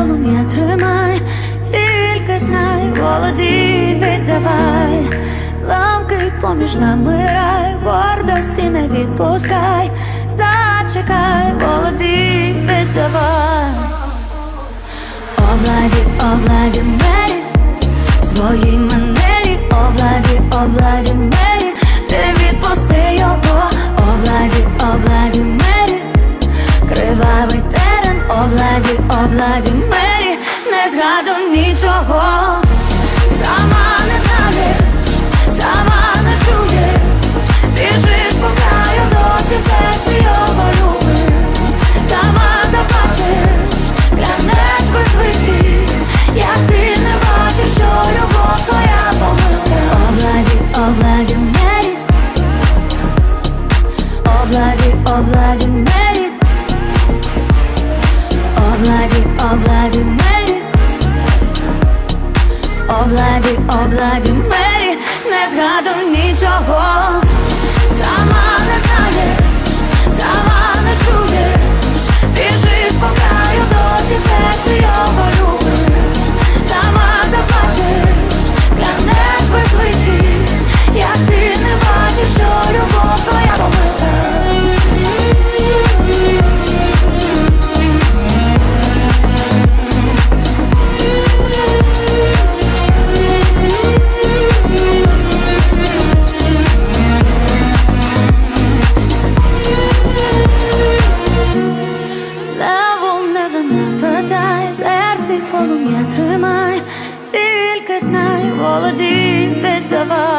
полум'я тримай, тільки знай, голоді віддавай, ламки поміж нами рай, гордості не відпускай, зачекай, голоді віддавай, обладі, обладі мері, в своїй манері, обладі, обладі мері, ти відпусти його, обладі, обладі мері. Кривавий терен, обладі, обладі мері, не згаду нічого, сама не знаєш, сама не чуєш, біжиш по краю досі в серці його любиш, сама заплачеш, клянеш без вихід, як ти не бачиш, що любов твоя помилка, обладі, обладі мері, обладі, обладі мері. Обладі, обладі мері Обладі, обладі мері Не згадуй нічого полум'я тримай, тільки знай, володій віддавай.